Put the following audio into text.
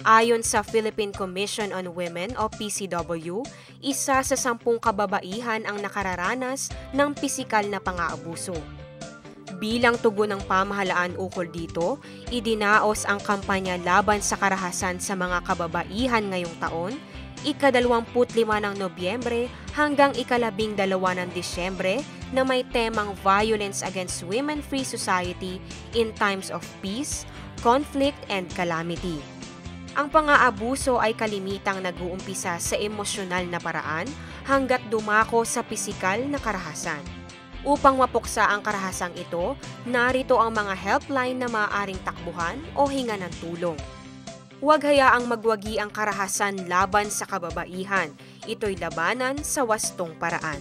Ayon sa Philippine Commission on Women o PCW, isa sa sampung kababaihan ang nakararanas ng pisikal na pang-aabuso. Bilang tugon ng pamahalaan ukol dito, idinaos ang kampanya laban sa karahasan sa mga kababaihan ngayong taon, ikadalawamput lima ng Nobyembre hanggang ikalabing dalawa ng Disyembre na may temang Violence Against Women Free Society in Times of Peace, Conflict and Calamity. Ang pang-aabuso ay kalimitang nag-uumpisa sa emosyonal na paraan hanggat dumako sa pisikal na karahasan. Upang mapuksa ang karahasang ito, narito ang mga helpline na maaaring takbuhan o hinga ng tulong. Huwag hayaang magwagi ang karahasan laban sa kababaihan. Ito'y labanan sa wastong paraan.